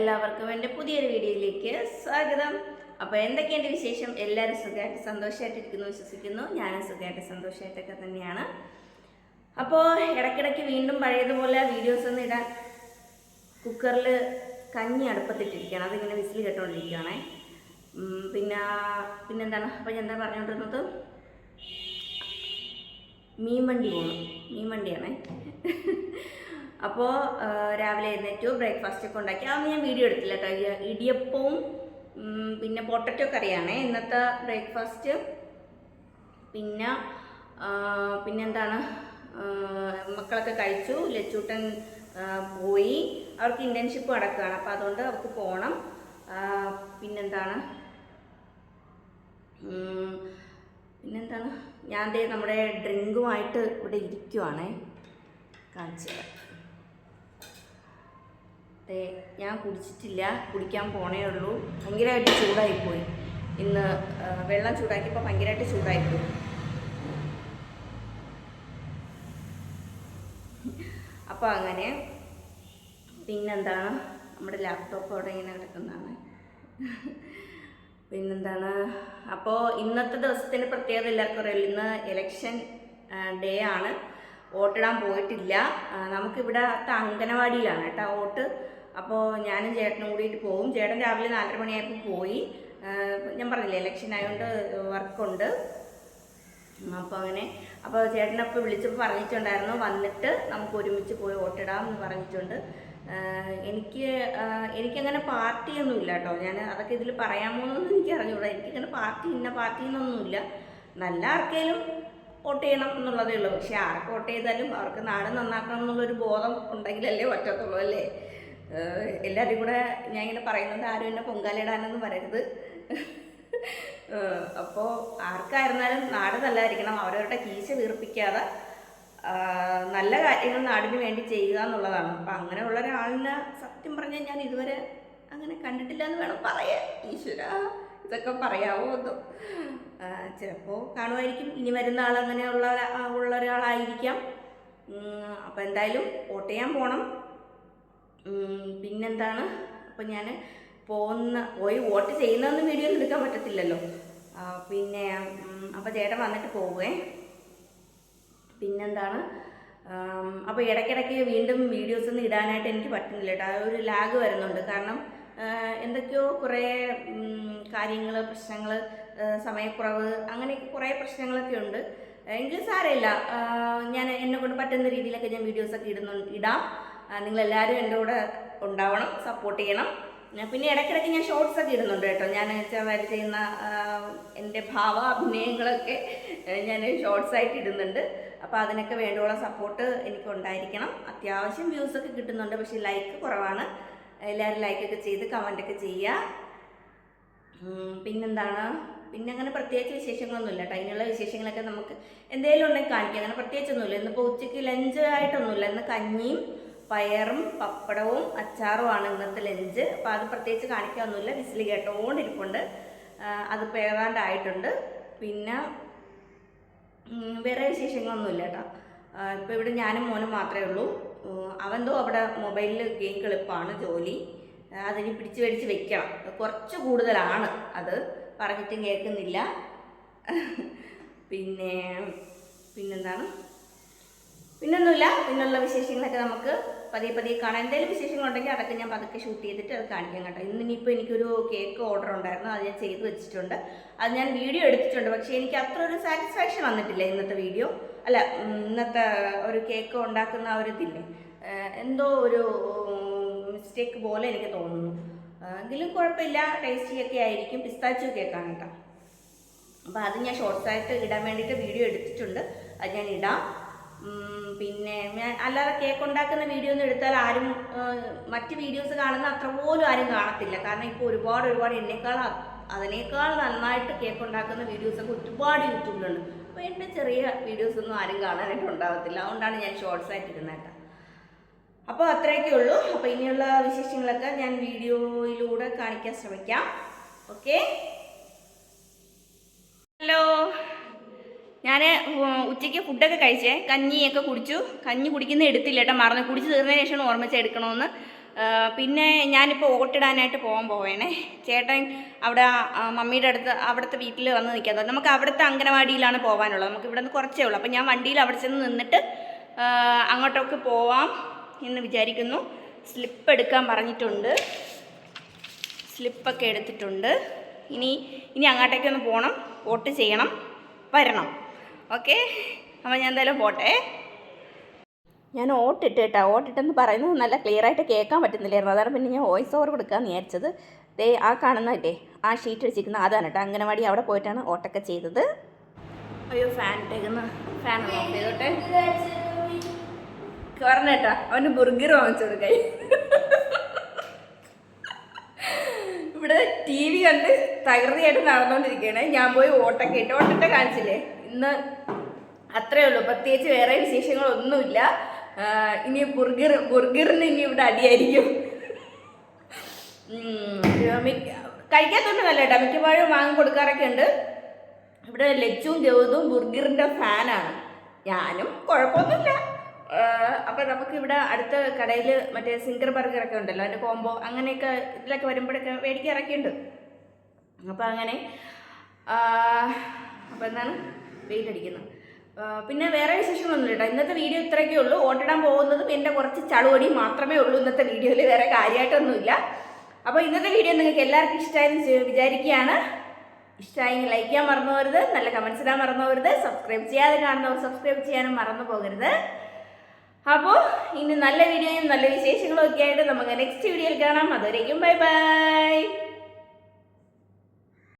എല്ലാവർക്കും എന്റെ പുതിയൊരു വീഡിയോയിലേക്ക് സ്വാഗതം. അപ്പോൾ എന്തൊക്കെയുണ്ട് വിശേഷം? എല്ലാവരും സുഖമായിട്ട് സന്തോഷമായിട്ടിരിക്കുന്നു വിശ്വസിക്കുന്നു. ഞാനും സുഖമായിട്ട് സന്തോഷമായിട്ടൊക്കെ തന്നെയാണ്. അപ്പോൾ ഇടയ്ക്കിടയ്ക്ക് വീണ്ടും പഴയതുപോലെ വീഡിയോസ് ഒന്നും ഇടാൻ കുക്കറിൽ കഞ്ഞി അടുപ്പത്തിട്ടിരിക്കുകയാണ്. അതിങ്ങനെ വിസിൽ കേട്ടോണ്ടിരിക്കുകയാണേ പിന്നെ പിന്നെന്താണ്? അപ്പോൾ ഞാൻ എന്താ പറഞ്ഞുകൊണ്ടിരുന്നത് മീൻ വണ്ടി പോകണം മീൻ വണ്ടിയാണേ അപ്പോൾ രാവിലെ എഴുന്നേറ്റു ബ്രേക്ക്ഫാസ്റ്റ് ഒക്കെ ഉണ്ടാക്കി. അതൊന്നും ഞാൻ വീഡിയോ എടുത്തില്ല കേട്ടോ ഇടിയപ്പവും പിന്നെ പൊട്ടറ്റോ കറിയാണ്. ഇന്നത്തെ ബ്രേക്ക്ഫാസ്റ്റ് പിന്നെ പിന്നെന്താണ് മക്കളൊക്കെ കഴിച്ചു. ലച്ചൂട്ടൻ പോയി. അവർക്ക് ഇന്റേൺഷിപ്പ് നടക്കുകയാണ്. അപ്പോൾ അതുകൊണ്ട് അവർക്ക് പോകണം പിന്നെന്താണ്? പിന്നെന്താണ്? ഞാൻ നമ്മുടെ ഡ്രിങ്കുമായിട്ട് ഇവിടെ ഇരിക്കുവാണേ. കാണിച്ചു ദേ ഞാൻ കുടിച്ചിട്ടില്ല കുടിക്കാൻ പോണേ ഉള്ളൂ. ഭയങ്കരമായിട്ട് ചൂടായിപ്പോയി. ഇന്ന് വെള്ളം ചൂടാക്കിയപ്പോൾ ഭയങ്കരമായിട്ട് ചൂടായിപ്പോയി. അപ്പോൾ അങ്ങനെ പിന്നെന്താണ്? നമ്മുടെ ലാപ്ടോപ്പ് അവിടെ ഇങ്ങനെ കിടക്കുന്നതാണ്. പിന്നെന്താണ്? അപ്പോൾ ഇന്നത്തെ ദിവസത്തിന്റെ പ്രത്യേകത എല്ലാവർക്കും അറിയില്ല ഇന്ന് ഇലക്ഷൻ ഡേ ആണ്. വോട്ടിടാൻ പോയിട്ടില്ല. നമുക്കിവിടെ അത്ത അങ്കനവാടിയിലാണ് കേട്ടോ. വോട്ട് അപ്പോൾ ഞാനും ചേട്ടനും കൂടിയിട്ട് പോകും ചേട്ടൻ രാവിലെ നാലര മണിയായപ്പോൾ പോയി. ഞാൻ പറഞ്ഞില്ലേ ഇലക്ഷൻ ആയതുകൊണ്ട് വർക്കുണ്ട് അപ്പോൾ അങ്ങനെ. അപ്പോൾ ചേട്ടനപ്പോൾ വിളിച്ചപ്പോൾ പറഞ്ഞിട്ടുണ്ടായിരുന്നു വന്നിട്ട് നമുക്ക് ഒരുമിച്ച് പോയി വോട്ടിടാം എന്ന് പറഞ്ഞിട്ടുണ്ട്. എനിക്ക് എനിക്ക് എനിക്കങ്ങനെ പാർട്ടിയൊന്നും ഇല്ല കേട്ടോ. ഞാൻ അതൊക്കെ ഇതിൽ പറയാമോ എന്നൊന്നും എനിക്ക് അറിഞ്ഞൂടാ. എനിക്കങ്ങനെ പാർട്ടി ഇന്ന പാർട്ടി എന്നൊന്നുമില്ല നല്ല ആർക്കേലും വോട്ട് ചെയ്യണം എന്നുള്ളതേ ഉള്ളൂ. പക്ഷേ ആർക്ക് വോട്ട് ചെയ്താലും അവർക്ക് നാട് നന്നാക്കണം എന്നുള്ളൊരു ബോധം ഉണ്ടെങ്കിലല്ലേ പറ്റത്തുള്ളൂ അല്ലേ? എല്ലാവരും കൂടെ ഞാൻ ഇങ്ങനെ പറയുന്നത് ആരും എന്നെ പൊങ്കാലിടാനൊന്നും പറയരുത് അപ്പോൾ ആർക്കായിരുന്നാലും നാട് നല്ലതായിരിക്കണം. അവരവരുടെ കീശ വീർപ്പിക്കാതെ നല്ല കാര്യങ്ങൾ നാടിന് വേണ്ടി ചെയ്യുക എന്നുള്ളതാണ്. അപ്പം അങ്ങനെയുള്ള ഒരാളിനെ സത്യം പറഞ്ഞാൽ ഞാൻ ഇതുവരെ അങ്ങനെ കണ്ടിട്ടില്ല എന്ന് വേണം പറയാൻ. ഈശ്വര ഇതൊക്കെ പറയാവോ എന്തോ. ചിലപ്പോൾ കാണുമായിരിക്കും. ഇനി വരുന്ന ആൾ അങ്ങനെയുള്ള ഉള്ള ഒരാളായിരിക്കാം. അപ്പം എന്തായാലും വോട്ട് ചെയ്യാൻ പോകണം പിന്നെന്താണ്? അപ്പം ഞാൻ പോകുന്ന പോയി വോട്ട് ചെയ്യുന്നതൊന്നും വീഡിയോ ഒന്നും എടുക്കാൻ പറ്റത്തില്ലല്ലോ. പിന്നെ അപ്പോൾ ചേട്ടൻ വന്നിട്ട് പോവേ. പിന്നെന്താണ്? അപ്പോൾ ഇടയ്ക്കിടയ്ക്ക് വീണ്ടും വീഡിയോസ് ഒന്നും ഇടാനായിട്ട് എനിക്ക് പറ്റുന്നില്ല കേട്ടോ. ഒരു ലാഗ് വരുന്നുണ്ട്. കാരണം എന്തൊക്കെയോ കുറേ കാര്യങ്ങൾ പ്രശ്നങ്ങൾ സമയക്കുറവ് അങ്ങനെയൊക്കെ കുറേ പ്രശ്നങ്ങളൊക്കെ ഉണ്ട്. എങ്കിലും സാരമില്ല. ഞാൻ എന്നെ കൊണ്ട് പറ്റുന്ന രീതിയിലൊക്കെ ഞാൻ വീഡിയോസൊക്കെ ഇടുന്നു ഇടാം. നിങ്ങളെല്ലാവരും എന്റെ കൂടെ ഉണ്ടാവണം സപ്പോർട്ട് ചെയ്യണം. പിന്നെ ഇടയ്ക്കിടയ്ക്ക് ഞാൻ ഷോർട്സ് ഒക്കെ ഇടുന്നുണ്ട് കേട്ടോ. ഞാൻ ചെറുതായിട്ട് ചെയ്യുന്ന എന്റെ ഭാവ അഭിനയങ്ങളൊക്കെ ഞാൻ ഷോർട്സ് ആയിട്ട് ഇടുന്നുണ്ട്. അപ്പോൾ അതിനൊക്കെ വേണ്ടുള്ള സപ്പോർട്ട് എനിക്ക് ഉണ്ടായിരിക്കണം. അത്യാവശ്യം വ്യൂസ് ഒക്കെ കിട്ടുന്നുണ്ട് പക്ഷേ ലൈക്ക് കുറവാണ്. എല്ലാവരും ലൈക്കൊക്കെ ചെയ്ത് കമന്റൊക്കെ ചെയ്യുക. പിന്നെന്താണ്? പിന്നെ അങ്ങനെ പ്രത്യേകിച്ച് വിശേഷങ്ങളൊന്നുമില്ല കേട്ടോ. അതിനുള്ള വിശേഷങ്ങളൊക്കെ നമുക്ക് എന്തെങ്കിലും ഉണ്ടെങ്കിൽ കാണിക്കാം. അങ്ങനെ പ്രത്യേകിച്ചൊന്നുമില്ല. ഇന്നിപ്പോൾ ഉച്ചയ്ക്ക് ലഞ്ച് ആയിട്ടൊന്നുമില്ല. ഇന്ന് കഞ്ഞിയും പയറും പപ്പടവും അച്ചാറുമാണ് ഇന്നത്തെ ലഞ്ച് അപ്പോൾ അത് പ്രത്യേകിച്ച് കാണിക്കാനൊന്നുമില്ല. വിസിൽ കേട്ടോണ്ടിരിപ്പുണ്ട്. അത് പേകാണ്ടായിട്ടുണ്ട് പിന്നെ വേറെ വിശേഷങ്ങളൊന്നുമില്ല കേട്ടോ. ഇപ്പോൾ ഇവിടെ ഞാനും മോനും മാത്രമേ ഉള്ളൂ. അവന്തോ അവിടെ മൊബൈലിൽ ഗെയിം കളിപ്പാണ് ജോലി. അതിന് പിടിച്ച് പിടിച്ച് വെക്കണം. കുറച്ച് കൂടുതലാണ് അത്. പറഞ്ഞിട്ടും കേൾക്കുന്നില്ല. പിന്നെ പിന്നെന്താണ്? പിന്നൊന്നുമില്ല. പിന്നുള്ള വിശേഷങ്ങളൊക്കെ നമുക്ക് പതിയെ പതിയെ കാണാം. എന്തെങ്കിലും വിശേഷങ്ങളുണ്ടെങ്കിൽ അതൊക്കെ ഞാൻ പതുക്കെ ഷൂട്ട് ചെയ്തിട്ട് അത് കാണിക്കാം കേട്ടോ. ഇന്ന് ഇനിയിപ്പോൾ എനിക്കൊരു കേക്ക് ഓർഡർ ഉണ്ടായിരുന്നു. അത് ഞാൻ ചെയ്ത് വെച്ചിട്ടുണ്ട്. അത് ഞാൻ വീഡിയോ എടുത്തിട്ടുണ്ട്. പക്ഷേ എനിക്ക് അത്ര ഒരു സാറ്റിസ്ഫാക്ഷൻ വന്നിട്ടില്ല ഇന്നത്തെ വീഡിയോ അല്ല ഇന്നത്തെ ഒരു കേക്ക് ഉണ്ടാക്കുന്ന ആ ഒരു ഇതില്ലേ? എന്തോ ഒരു മിസ്റ്റേക്ക് പോലെ എനിക്ക് തോന്നുന്നു. എങ്കിലും കുഴപ്പമില്ല. ടേസ്റ്റിയൊക്കെ ആയിരിക്കും. പിസ്താച്ചു കേക്കാണ് കേട്ടോ. അപ്പോൾ അത് ഞാൻ ഷോർട്ട്സായിട്ട് ഇടാൻ വേണ്ടിയിട്ട് വീഡിയോ എടുത്തിട്ടുണ്ട്. അത് ഞാൻ ഇടാം. അല്ലാതെ കേക്ക് ഉണ്ടാക്കുന്ന വീഡിയോ ഒന്നും എടുത്താൽ ആരും മറ്റ് വീഡിയോസ് കാണുന്ന അത്ര പോലും ആരും കാണത്തില്ല. കാരണം ഇപ്പോൾ ഒരുപാട് ഒരുപാട് എന്നേക്കാൾ അതിനേക്കാൾ നന്നായിട്ട് കേക്ക് ഉണ്ടാക്കുന്ന വീഡിയോസൊക്കെ ഒരുപാട് യൂട്യൂബിലുണ്ട് അപ്പോൾ എന്റെ ചെറിയ വീഡിയോസ് ഒന്നും ആരും കാണാനായിട്ട് ഉണ്ടാകത്തില്ല അതുകൊണ്ടാണ് ഞാൻ ഷോർട്സ് ആയിട്ട് ഇടുന്നത് കേട്ടോ. അപ്പോൾ അത്രയൊക്കെ ഉള്ളൂ. അപ്പോൾ ഇനിയുള്ള വിശേഷങ്ങളൊക്കെ ഞാൻ വീഡിയോയിലൂടെ കാണിക്കാൻ ശ്രമിക്കാം. ഓക്കെ ഹലോ ഞാൻ ഉച്ചയ്ക്ക് ഫുഡൊക്കെ കഴിച്ചേ. കഞ്ഞിയൊക്കെ കുടിച്ചു. കഞ്ഞി കുടിക്കുന്ന എടുത്തില്ല കേട്ടോ മറന്നു. കുടിച്ച് തീർന്നതിന് ശേഷം ഓർമ്മിച്ച് എടുക്കണമെന്ന് പിന്നെ ഞാനിപ്പോൾ ഓട്ടിടാനായിട്ട് പോകാൻ പോവേണേ. ചേട്ടൻ അവിടെ മമ്മിയുടെ അടുത്ത് അവിടുത്തെ വീട്ടിൽ വന്ന് നിൽക്കാൻ നമുക്ക് അവിടുത്തെ അംഗനവാടിയിലാണ് പോകാനുള്ളത് നമുക്ക് ഇവിടെ നിന്ന് കുറച്ചേ ഉള്ളൂ. അപ്പോൾ ഞാൻ വണ്ടിയിൽ അവിടെ ചെന്ന് നിന്നിട്ട് അങ്ങോട്ടൊക്കെ പോവാം എന്ന് വിചാരിക്കുന്നു. സ്ലിപ്പ് എടുക്കാൻ പറഞ്ഞിട്ടുണ്ട്. സ്ലിപ്പൊക്കെ എടുത്തിട്ടുണ്ട്. ഇനി ഇനി അങ്ങോട്ടേക്കൊന്ന് പോകണം വോട്ട് ചെയ്യണം. വരണം. ഓക്കെ? അപ്പോൾ ഞാൻ എന്തായാലും പോട്ടെ. ഞാൻ ഓട്ടിട്ട് കേട്ടോ ഓട്ടിട്ടെന്ന് പറയുന്നത് നല്ല ക്ലിയർ ആയിട്ട് കേൾക്കാൻ പറ്റുന്നില്ലായിരുന്നു. അതാണ് പിന്നെ ഞാൻ വോയിസ് ഓവർ കൊടുക്കാമെന്ന് വിചാരിച്ചത്. ദേ ആ കാണുന്നതല്ലേ? ആ ഷീറ്റ് വെച്ചിരിക്കുന്ന അതാണ് കേട്ടോ അംഗനവാടി അവിടെ പോയിട്ടാണ് ഓട്ടൊക്കെ ചെയ്തത്. അയ്യോ ഫാൻ ഇട്ടേക്കുന്ന. ഫാൻ ചെയ്തോട്ടെ. പറഞ്ഞേട്ടാ അവന് ബുർഗർ വാങ്ങിച്ചു കൊടുക്കായി. ഇവിടെ ടി വി കണ്ട് തകൃതിയായിട്ട് നടന്നുകൊണ്ടിരിക്കുകയാണ് ഞാൻ പോയി ഓട്ടൊക്കെ ഇട്ട്. ഓട്ടിട്ട് കാണിച്ചില്ലേ? ഇന്ന് അത്രേ ഉള്ളൂ. പ്രത്യേകിച്ച് വേറെ വിശേഷങ്ങളൊന്നുമില്ല. ഇനി ബുർഗർ ബുർഗറിന് ഇനി ഇവിടെ അടിയായിരിക്കും. കഴിക്കാത്തോണ്ട് നല്ല കേട്ടോ മിക്കപ്പോഴും വാങ്ങി കൊടുക്കാറൊക്കെ ഉണ്ട്. ഇവിടെ ലച്ചും ജോതും ബുർഗറിന്റെ ഫാനാണ്. ഞാനും കുഴപ്പമൊന്നുമില്ല. നമുക്ക് ഇവിടെ അടുത്ത കടയിൽ മറ്റേ സിംഗർ ബർഗറൊക്കെ ഉണ്ടല്ലോ അതിന്റെ കോംബോ അങ്ങനെയൊക്കെ ഇതിലൊക്കെ വരുമ്പോഴൊക്കെ മേടിക്കാറൊക്കെ ഉണ്ട്. അപ്പം അങ്ങനെ അപ്പം എന്താണ്? വെയിറ്റ് അടിക്കുന്നത് ആ, പിന്നെ വേറെ വിശേഷങ്ങളൊന്നും കേട്ടോ. ഇന്നത്തെ വീഡിയോ ഇത്രയൊക്കെ ഉള്ളൂ. ഓട്ടിടാൻ പോകുന്നതും എന്റെ കുറച്ച് ചളുവടി മാത്രമേ ഉള്ളൂ ഇന്നത്തെ വീഡിയോയിൽ വേറെ കാര്യമായിട്ടൊന്നുമില്ല. അപ്പോൾ ഇന്നത്തെ വീഡിയോ നിങ്ങൾക്ക് എല്ലാവർക്കും ഇഷ്ടമായെന്ന് വിചാരിക്കുകയാണ്. ഇഷ്ടമായെങ്കിൽ ലൈക്ക് ചെയ്യാൻ മറന്നു പോകരുത് നല്ല കമൻസ് ഇടാൻ മറന്നു പോകരുത് സബ്സ്ക്രൈബ് ചെയ്യാതെ കാണുന്നവർ സബ്സ്ക്രൈബ് ചെയ്യാനും മറന്നു പോകരുത് അപ്പോൾ ഇനി നല്ല വീഡിയോയും നല്ല വിശേഷങ്ങളും ഒക്കെ ആയിട്ട് നമുക്ക് നെക്സ്റ്റ് വീഡിയോയിൽ കാണാം. അതുവരേക്കും ബൈ ബൈ